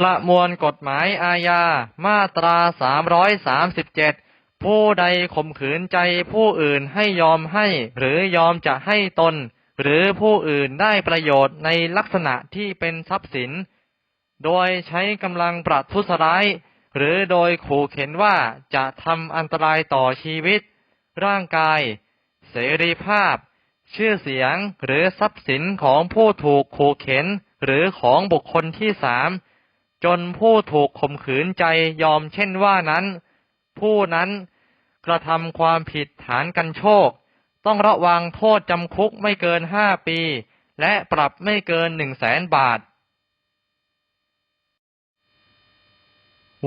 ประมวลกฎหมายอาญา มาตรา 337 ผู้ใดข่มขืนใจผู้อื่นให้ยอมให้ หรือยอมจะให้ตน หรือผู้อื่นได้ประโยชน์ในลักษณะที่เป็นทรัพย์สิน โดยใช้กำลังประทุษร้าย หรือโดยขู่เข็นว่าจะทำอันตรายต่อชีวิต ร่างกาย เสรีภาพ ชื่อเสียงหรือทรัพย์สินของผู้ถูกขู่เข็นหรือของบุคคลที่สาม จนผู้ถูกข่มขืนใจยอมเช่นว่านั้น ผู้นั้นกระทำความผิดฐานกันโชค ต้องระวังโทษจำคุกไม่เกินห้าปี และปรับไม่เกินหนึ่งแสนบาท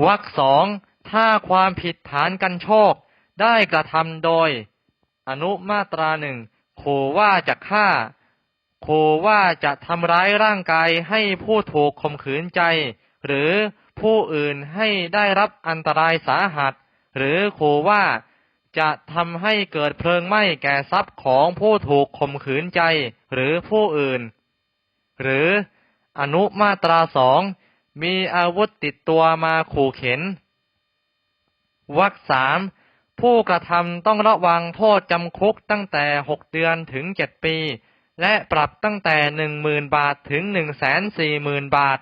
วรรคสองถ้าความผิดฐานกันโชค ได้กระทำโดย อนุมาตราหนึ่งขู่ว่าจะฆ่าขู่ว่าจะทำร้ายร่างกายให้ผู้ถูกข่มขืนใจ หรือผู้อื่นให้ได้รับอันตรายสาหัส หรือขู่ว่าจะทำให้เกิดเพลิงไหม้แก่ทรัพย์ของผู้ถูกข่มขืนใจหรือผู้อื่น หรืออนุมาตราสองมีอาวุธติดตัวมาขู่เข็นวรรคสามผู้กระทำต้องระวังโทษจำคุกตั้งแต่หกเดือนถึงเจ็ดปี และปรับตั้งแต่หนึ่งหมื่นบาทถึงหนึ่งแสนสี่หมื่นบาท